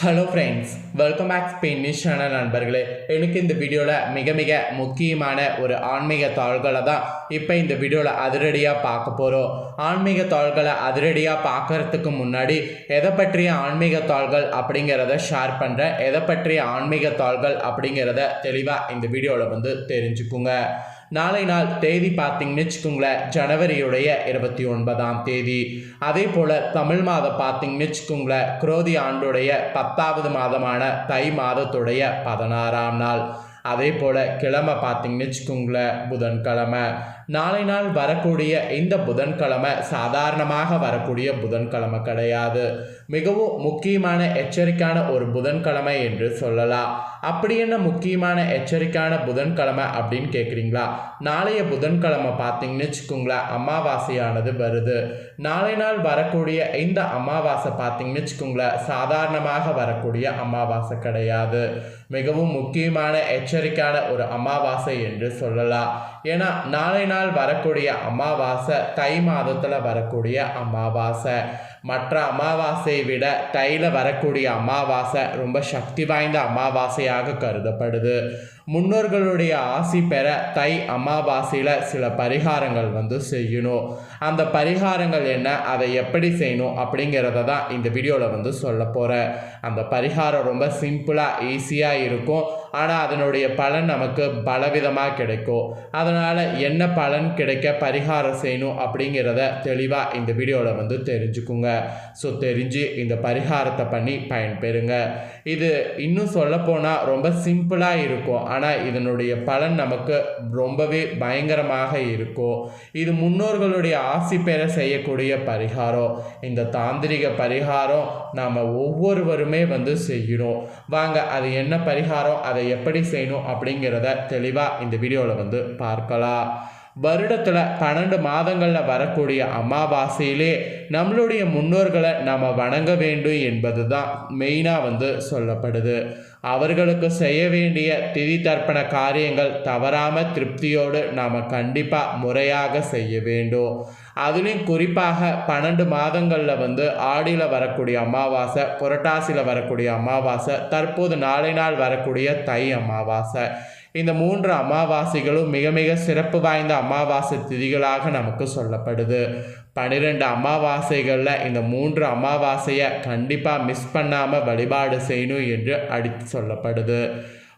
Hello friends welcome back Spanish channel நண்பர்களே. எனக்கு இந்த வீடியோவில் மிக மிக முக்கியமான ஒரு ஆன்மீக தாள்களை தான் இப்போ இந்த வீடியோவில் அதிரடியாக பார்க்க போகிறோம் ஆன்மீக தாள்களை அதிரடியாக பார்க்கறதுக்கு முன்னாடி எதை பற்றிய ஆன்மீக தாள்கள் அப்படிங்கிறத ஷேர் பண்ணுறேன் எதை பற்றிய ஆன்மீக தாள்கள் அப்படிங்கிறத தெளிவாக இந்த வீடியோவில் வந்து தெரிஞ்சுக்குங்க. நாளை நாள் தேதி பார்த்தீங்கன்னு வச்சுக்கோங்களேன் ஜனவரியுடைய இருபத்தி ஒன்பதாம் தேதி. அதே போல் தமிழ் மாதம் பார்த்தீங்கன்னு வச்சுக்கோங்களேன் குரோதி ஆண்டுடைய பத்தாவது மாதமான தை மாதத்துடைய பதினாறாம் நாள். அதே போல் கிழமை பார்த்தீங்கன்னு வச்சுக்கோங்களேன் புதன்கிழமை. நாளை நாள் வரக்கூடிய இந்த புதன்கிழமை சாதாரணமாக வரக்கூடிய புதன்கிழமை கிடையாது. மிகவும் முக்கியமான எச்சரிக்கையான ஒரு புதன்கிழமை என்று சொல்லலாம். அப்படி என்ன முக்கியமான எச்சரிக்கையான புதன்கிழமை அப்படின்னு கேட்குறீங்களா நாளைய புதன்கிழமை பார்த்தீங்கன்னு வச்சுக்கோங்களேன் அமாவாசையானது வருது. நாளை நாள் வரக்கூடிய இந்த அமாவாசை பார்த்தீங்கன்னு வச்சுக்கோங்களேன் சாதாரணமாக வரக்கூடிய அமாவாசை கிடையாது. மிகவும் முக்கியமான எச்சரிக்கையான ஒரு அமாவாசை என்று சொல்லலாம். ஏன்னா நாளை நாள் வரக்கூடிய அமாவாசை தை மாதத்தில் வரக்கூடிய அமாவாசை. மற்ற அமாவாசையை விட தையில் வரக்கூடிய அமாவாசை ரொம்ப சக்தி வாய்ந்த அமாவாசையாக கருதப்படுது. முன்னோர்களுடைய ஆசி பெற தை அமாவாசையில் சில பரிகாரங்கள் வந்து செய்யணும். அந்த பரிகாரங்கள் என்ன அதை எப்படி செய்யணும் அப்படிங்கிறத தான் இந்த வீடியோவில் வந்து சொல்ல போகிறேன் அந்த பரிகாரம் ரொம்ப சிம்பிளாக ஈஸியாக இருக்கும். ஆனால் அதனுடைய பலன் நமக்கு பலவிதமாக கிடைக்கும். அதனால் என்ன பலன் கிடைக்க பரிகாரம் செய்யணும் அப்படிங்கிறத தெளிவாக இந்த வீடியோவில் வந்து தெரிஞ்சுக்குங்க. ஸோ தெரிஞ்சு இந்த பரிகாரத்தை பண்ணி பயன்பெறுங்க. இது இன்னும் சொல்லப்போனால் ரொம்ப சிம்பிளாக இருக்கும். ஆனால் இதனுடைய பலன் நமக்கு ரொம்பவே பயங்கரமாக இருக்கும். இது முன்னோர்களுடைய ஆசி பெற செய்யக்கூடிய பரிகாரம். இந்த தாந்திரிக பரிகாரம் நாம் ஒவ்வொருவருமே வந்து செய்யணும். வாங்க அது என்ன பரிகாரம்? அதை எப்படி செய்யணும் அப்படிங்கிறத தெளிவாக இந்த வீடியோவில் வந்து பார்க்கலாம். வருடத்தில் பன்னெண்டு மாதங்களில் வரக்கூடிய அமாவாசையிலே நம்மளுடைய முன்னோர்களை நாம் வணங்க வேண்டும் என்பது தான் மெயினாக வந்து சொல்லப்படுது. அவர்களுக்கு செய்ய வேண்டிய திதி தர்ப்பண காரியங்கள் தவறாமல் திருப்தியோடு நாம் கண்டிப்பாக முறையாக செய்ய வேண்டும். அதுலேயும் குறிப்பாக பன்னெண்டு மாதங்களில் வந்து ஆடியில் வரக்கூடிய அமாவாசை புரட்டாசியில் வரக்கூடிய அமாவாசை தற்போது நாளை நாள் வரக்கூடிய தை அமாவாசை. இந்த மூன்று அமாவாசைகளும் மிக மிக சிறப்பு வாய்ந்த அமாவாசை திதிகளாக நமக்கு சொல்லப்படுது. பன்னிரெண்டு அமாவாசைகளில் இந்த மூன்று அமாவாசையை கண்டிப்பாக மிஸ் பண்ணாமல் வழிபாடு செய்யணும் என்று அடித்து சொல்லப்படுது.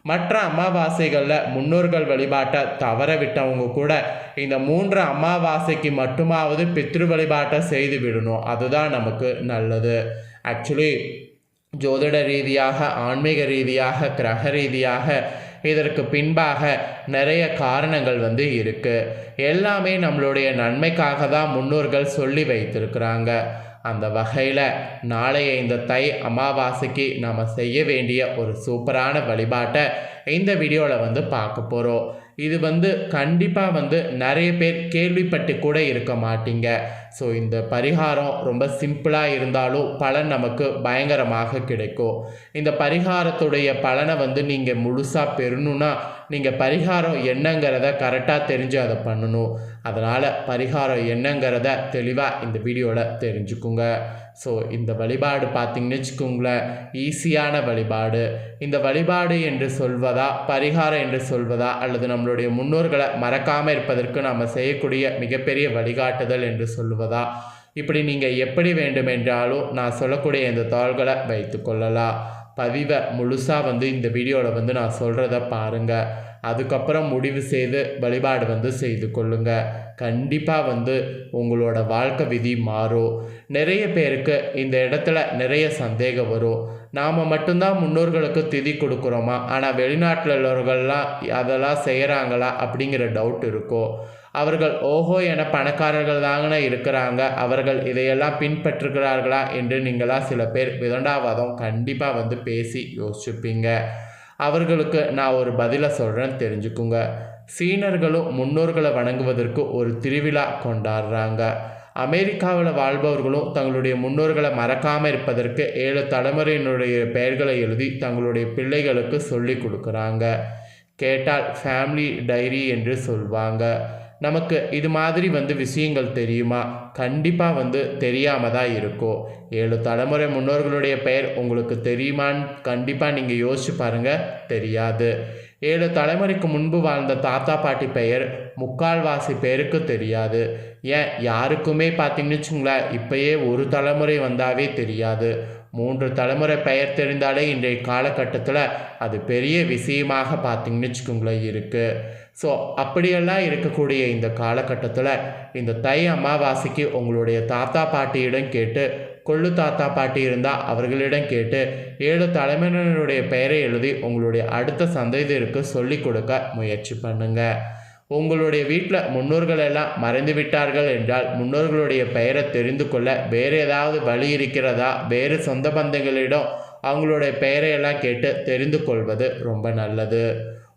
மற்ற அமாவாசைகளில் முன்னோர்கள் வழிபாட்டை தவற விட்டவங்க கூட இந்த மூன்று அமாவாசைக்கு மட்டுமாவது பித்ரு வழிபாட்டை செய்து விடணும். அதுதான் நமக்கு நல்லது. ஆக்சுவலி ஜோதிட ரீதியாக ஆன்மீக ரீதியாக கிரக ரீதியாக இதற்கு பின்பாக நிறைய காரணங்கள் வந்து இருக்குது எல்லாமே நம்மளுடைய நன்மைக்காக தான் முன்னோர்கள் சொல்லி வைத்திருக்கிறாங்க. அந்த வகையில் நாளைய இந்த தை அமாவாசைக்கு நம்ம செய்ய வேண்டிய ஒரு சூப்பரான வழிபாட்டை இந்த வீடியோவில் வந்து பார்க்க போகிறோம் இது வந்து கண்டிப்பாக வந்து நிறைய பேர் கேள்விப்பட்டு கூட இருக்க மாட்டீங்க. ஸோ இந்த பரிகாரம் ரொம்ப சிம்பிளாக இருந்தாலும் பலன் நமக்கு பயங்கரமாக கிடைக்கும். இந்த பரிகாரத்துடைய பலனை வந்து நீங்கள் முழுசாக பெறணுன்னா நீங்கள் பரிகாரம் என்னங்கிறத கரெக்டாக தெரிஞ்சு அதை பண்ணணும். அதனால் பரிகாரம் என்னங்கிறத தெளிவாக இந்த வீடியோவில் தெரிஞ்சுக்குங்க. ஸோ இந்த வழிபாடு பார்த்திங்கன்னு வச்சுக்கோங்களேன் ஈஸியான வழிபாடு. இந்த வழிபாடு என்று சொல்வதா பரிகாரம் என்று சொல்வதா அல்லது நம்மளுடைய முன்னோர்களை மறக்காமல் இருப்பதற்கு நம்ம செய்யக்கூடிய மிகப்பெரிய வழிகாட்டுதல் என்று சொல்வதா இப்படி நீங்கள் எப்படி வேண்டுமென்றாலும் நான் சொல்லக்கூடிய இந்த தாள்களை வைத்து கொள்ளலாம். பதிவை முழுசாக வந்து இந்த வீடியோவில் வந்து நான் சொல்கிறத பாருங்கள் அதுக்கப்புறம் முடிவு செய்து வழிபாடு வந்து செய்து கொள்ளுங்க. கண்டிப்பாக வந்து உங்களோட வாழ்க்கை விதி மாறும். நிறைய பேருக்கு இந்த இடத்துல நிறைய சந்தேகம் வரும். நாம் மட்டும்தான் முன்னோர்களுக்கு திதி கொடுக்குறோமா? ஆனால் வெளிநாட்டில் உள்ளவர்கள்லாம் அதெல்லாம் செய்கிறாங்களா அப்படிங்கிற டவுட் இருக்கும். அவர்கள் ஓஹோ என பணக்காரர்கள் தாங்கன்னு இருக்கிறாங்க. அவர்கள் இதையெல்லாம் பின்பற்றுகிறார்களா? என்று நீங்களாம் சில பேர் விதண்டாவாதம் கண்டிப்பாக வந்து பேசி யோசிச்சுப்பீங்க. அவர்களுக்கு நான் ஒரு பதிலை சொல்கிறேன் தெரிஞ்சுக்குங்க. சீனர்களும் முன்னோர்களை வணங்குவதற்கு ஒரு திருவிழா கொண்டாடுறாங்க. அமெரிக்காவில் வாழ்பவர்களும் தங்களுடைய முன்னோர்களை மறக்காமல் இருப்பதற்கு ஏழு தலைமுறையினுடைய பெயர்களை எழுதி தங்களுடைய பிள்ளைகளுக்கு சொல்லி கொடுக்குறாங்க. கேட்டால் ஃபேமிலி டைரி என்று சொல்வாங்க. நமக்கு இது மாதிரி வந்து விஷயங்கள் தெரியுமா? கண்டிப்பாக வந்து தெரியாமல் தான் இருக்கும் ஏழு தலைமுறை முன்னோர்களுடைய பெயர் உங்களுக்கு தெரியுமான்னு கண்டிப்பாக நீங்கள் யோசிச்சு பாருங்கள் தெரியாது. ஏழு தலைமுறைக்கு முன்பு வாழ்ந்த தாத்தா பாட்டி பெயர் முக்கால்வாசி பேருக்கு தெரியாது. ஏன்? யாருக்குமே பார்த்தீங்கன்னு வச்சுங்களேன் இப்போயே ஒரு தலைமுறை வந்தாவே தெரியாது. மூன்று தலைமுறை பெயர் தெரிந்தாலே இன்றைய காலகட்டத்தில் அது பெரிய விஷயமாக பார்த்தீங்கன்னு வச்சுக்கோங்களேன் இருக்குது ஸோ அப்படியெல்லாம் இருக்கக்கூடிய இந்த காலகட்டத்தில் இந்த தை அமாவாசைக்கு உங்களுடைய தாத்தா பாட்டியிடம் கேட்டு கொள்ளு தாத்தா பாட்டி இருந்தால் அவர்களிடம் கேட்டு ஏழு தலைமையினருடைய பெயரை எழுதி உங்களுடைய அடுத்த சந்ததியருக்கு சொல்லிக் கொடுக்க முயற்சி பண்ணுங்கள் உங்களுடைய வீட்டில் முன்னோர்கள் எல்லாம் மறைந்து விட்டார்கள் என்றால் முன்னோர்களுடைய பெயரை தெரிந்து கொள்ள வேறு ஏதாவது வழி இருக்கிறதா? வேறு சொந்த பந்தங்களிடம் அவங்களுடைய பெயரை எல்லாம் கேட்டு தெரிந்து கொள்வது ரொம்ப நல்லது.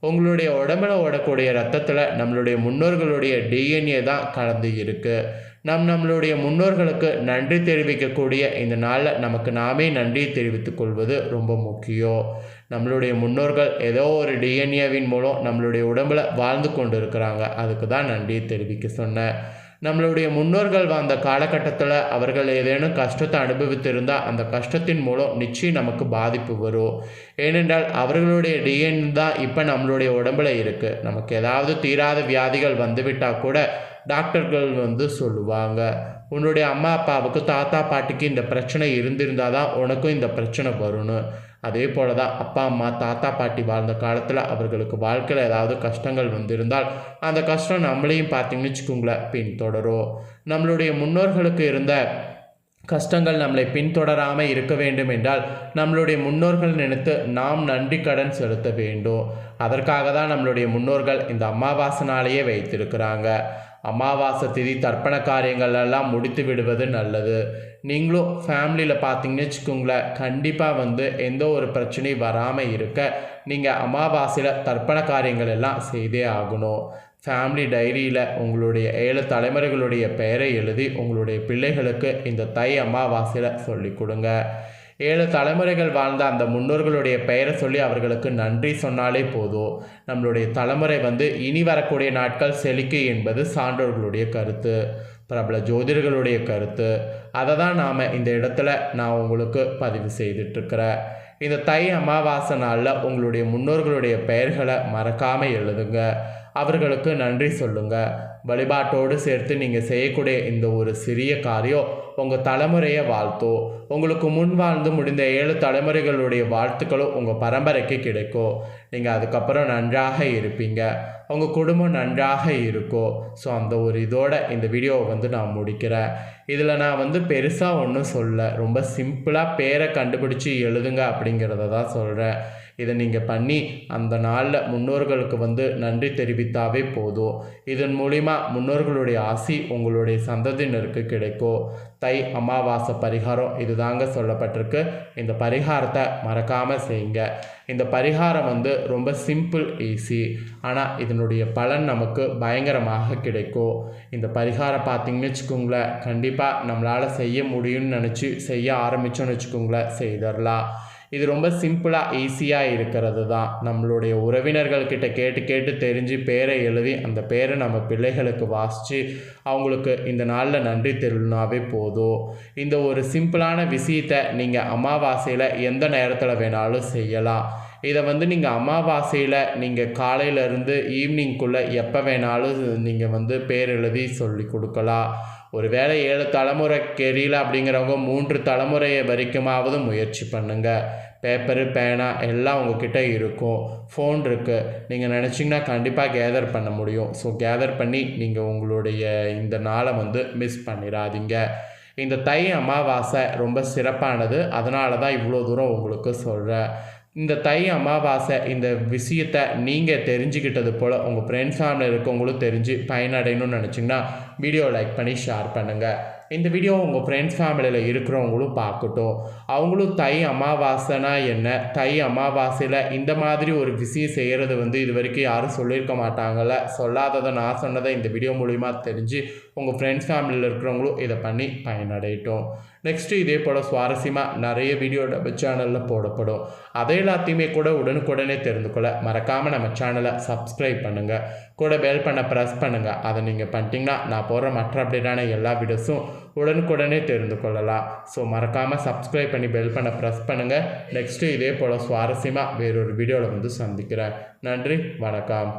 உங்களுடைய உடம்புல ஓடக்கூடிய ரத்தத்தில் நம்மளுடைய முன்னோர்களுடைய டிஎன்ஏ தான் கலந்து இருக்குது நம் நம்மளுடைய முன்னோர்களுக்கு நன்றி தெரிவிக்கக்கூடிய இந்த நாளில் நமக்கு நாமே நன்றி தெரிவித்துக் கொள்வது ரொம்ப முக்கியம். நம்மளுடைய முன்னோர்கள் ஏதோ ஒரு டிஎன்ஏவின் மூலம் நம்மளுடைய உடம்பில் வாழ்ந்து கொண்டு இருக்கிறாங்க அதுக்கு தான் நன்றி தெரிவிக்க சொன்னேன். நம்மளுடைய முன்னோர்கள் வாழ்ந்த காலகட்டத்தில் அவர்கள் ஏதேனும் கஷ்டத்தை அனுபவித்திருந்தால் அந்த கஷ்டத்தின் மூலம் நிச்சயம் நமக்கு பாதிப்பு வரும். ஏனென்றால் அவர்களுடைய டிஎன் தான் இப்போ நம்மளுடைய உடம்புல இருக்குது நமக்கு ஏதாவது தீராத வியாதிகள் வந்துவிட்டால் கூட டாக்டர்கள் வந்து சொல்லுவாங்க. உன்னுடைய அம்மா அப்பாவுக்கு தாத்தா பாட்டிக்கு இந்த பிரச்சனை இருந்திருந்தால் தான் உனக்கும் இந்த பிரச்சனை வரும்னு. அதே போல தான் அப்பா அம்மா தாத்தா பாட்டி வாழ்ந்த காலத்தில் அவர்களுக்கு வாழ்க்கையில் ஏதாவது கஷ்டங்கள் வந்திருந்தால் அந்த கஷ்டம் நம்மளையும் பார்த்தீங்கன்னு வச்சுக்கோங்களேன் பின்தொடரும். நம்மளுடைய முன்னோர்களுக்கு இருந்த கஷ்டங்கள் நம்மளை பின்தொடராமல் இருக்க வேண்டும் என்றால் நம்மளுடைய முன்னோர்கள் நினைத்து நாம் நன்றி கடன் செலுத்த வேண்டும். அதற்காக தான் நம்மளுடைய முன்னோர்கள் இந்த அமாவாசை நாளையே வைத்திருக்கிறாங்க. அமாவாசை திதி தர்ப்பண காரியங்கள் எல்லாம் முடித்து விடுவது நல்லது. நீங்களும் ஃபேமிலியில் பார்த்தீங்கன்னு வச்சுக்கோங்களேன் கண்டிப்பாக வந்து எந்த ஒரு பிரச்சனையும் வராமல் இருக்க நீங்கள் அமாவாசையில் தர்ப்பண காரியங்கள் எல்லாம் செய்தே ஆகணும். ஃபேமிலி டைரியில் உங்களுடைய ஏழு தலைமுறைகளுடைய பெயரை எழுதி உங்களுடைய பிள்ளைகளுக்கு இந்த தை அமாவாசையில் சொல்லிக் கொடுங்க. ஏழு தலைமுறைகள் வாழ்ந்த அந்த முன்னோர்களுடைய பெயரை சொல்லி அவர்களுக்கு நன்றி சொன்னாலே போதும். நம்மளுடைய தலைமுறை வந்து இனி வரக்கூடிய நாட்கள் செழிக்கு என்பது சான்றோர்களுடைய கருத்து. பிரபல ஜோதிடர்களுடைய கருத்து. அதை தான் நாம் இந்த இடத்துல நான் உங்களுக்கு பதிவு செய்துட்ருக்கிறேன் இந்த தை அமாவாசை நாளில் உங்களுடைய முன்னோர்களுடைய பெயர்களை மறக்காமல் எழுதுங்க. அவர்களுக்கு நன்றி சொல்லுங்க. வழிபாட்டோடு சேர்த்து நீங்கள் செய்யக்கூடிய இந்த ஒரு சிறிய காரியம் உங்கள் தலைமுறையை வாழ்த்தோ உங்களுக்கு முன் வாழ்ந்து முடிந்த ஏழு தலைமுறைகளுடைய வாழ்த்துக்களும் உங்கள் பரம்பரைக்கு கிடைக்கும். நீங்கள் அதுக்கப்புறம் நன்றாக இருப்பீங்க. உங்கள் குடும்பம் நன்றாக இருக்கும். ஸோ அந்த ஒரு இதோட இந்த வீடியோவை வந்து நான் முடிக்கிறேன். இதில் நான் வந்து பெருசாக ஒன்றும் சொல்ல ரொம்ப சிம்பிளாக பேரை கண்டுபிடிச்சி எழுதுங்க அப்படிங்கிறத தான் சொல்கிறேன் இதை நீங்கள் பண்ணி அந்த நாளில் முன்னோர்களுக்கு வந்து நன்றி தெரிவித்தாவே போதும். இதன் மூலிமா முன்னோர்களுடைய ஆசி உங்களுடைய சந்ததியினருக்கு கிடைக்கும். தை அமாவாசை பரிகாரம் இதுதாங்க சொல்லப்பட்டிருக்கு. இந்த பரிகாரத்தை மறக்காமல் செய்யுங்க. இந்த பரிகாரம் வந்து ரொம்ப சிம்பிள் ஈஸி. ஆனால் இதனுடைய பலன் நமக்கு பயங்கரமாக கிடைக்கும். இந்த பரிகாரம் பார்த்தீங்கன்னு வச்சுக்கோங்களேன் கண்டிப்பாக நம்மளால் செய்ய முடியும்னு நினச்சி செய்ய ஆரம்பித்தோன்னு வச்சுக்கோங்களேன் செய்திடலாம் இது ரொம்ப சிம்பிளாக ஈஸியாக இருக்கிறது தான் நம்மளுடைய உறவினர்கள்கிட்ட கேட்டு கேட்டு தெரிஞ்சு பேரை எழுதி அந்த பேரை நம்ம பிள்ளைகளுக்கு வாசித்து அவங்களுக்கு இந்த நாளில் நன்றி தெரிவினாவே போதும். இந்த ஒரு சிம்பிளான விஷயத்தை நீங்கள் அமாவாசையில் எந்த நேரத்தில் வேணாலும் செய்யலாம். இதை வந்து நீங்கள் அமாவாசையில் நீங்கள் காலையிலேருந்து ஈவினிங்குள்ளே எப்போ வேணாலும் நீங்கள் வந்து பேர் எழுதி சொல்லி கொடுக்கலாம். ஒரு வேளை ஏழு தலைமுறை கெரியல அப்படிங்கிறவங்க மூன்று தலைமுறை வரைக்குமாவது முயற்சி பண்ணுங்கள் பேப்பரு பேனா எல்லாம் உங்ககிட்ட இருக்கும். ஃபோன் இருக்குது நீங்கள் நினச்சிங்கன்னா கண்டிப்பாக கேதர் பண்ண முடியும். ஸோ கேதர் பண்ணி நீங்கள் உங்களுடைய இந்த நாளை வந்து மிஸ் பண்ணிடாதீங்க இந்த தை அமாவாசை ரொம்ப சிறப்பானது. அதனால தான் இவ்வளோ தூரம் உங்களுக்கு சொல்கிறேன் இந்த தை அமாவாசை இந்த விஷயத்தை நீங்கள் தெரிஞ்சுக்கிட்டது போல் உங்கள் ஃப்ரெண்ட்ஸ் ஃபேமிலி இருக்கவங்களும் தெரிஞ்சு பயனடையணும்னு நினச்சிங்கன்னா வீடியோ லைக் பண்ணி ஷேர் பண்ணுங்கள் இந்த வீடியோ உங்கள் ஃப்ரெண்ட்ஸ் ஃபேமிலியில் இருக்கிறவங்களும் பார்க்கட்டும். அவங்களும் தை அமாவாசைனா என்ன? தை அமாவாசையில் இந்த மாதிரி ஒரு விஷயம் செய்கிறது வந்து இது வரைக்கும் யாரும் சொல்லியிருக்க மாட்டாங்கள்ல சொல்லாததை நான் சொன்னதை இந்த வீடியோ மூலிமா தெரிஞ்சு உங்கள் ஃப்ரெண்ட்ஸ் ஃபேமிலியில் இருக்கிறவங்களும் இதை பண்ணி பயனடையட்டும். நெக்ஸ்ட்டு இதே போல் சுவாரஸ்யமாக நிறைய வீடியோ நம்ம சேனலில் போடப்படும். அதை எல்லாத்தையுமே கூட உடனுக்குடனே தெரிந்து கொள்ள மறக்காமல் நம்ம சேனலை சப்ஸ்கிரைப் பண்ணுங்கள் கூட பெல் பண்ண ப்ரெஸ் பண்ணுங்கள் அதை நீங்கள் பண்ணிட்டீங்கன்னா நான் போடுற மற்ற அப்டேட்டான எல்லா வீடியோஸும் உடனுக்குடனே தெரிந்து கொள்ளலாம். ஸோ மறக்காமல் சப்ஸ்கிரைப் பண்ணி பெல் பண்ண ப்ரெஸ் பண்ணுங்கள் நெக்ஸ்ட்டு இதே போல் சுவாரஸ்யமாக வேறொரு வீடியோவில் வந்து சந்திக்கிறேன். நன்றி வணக்கம்.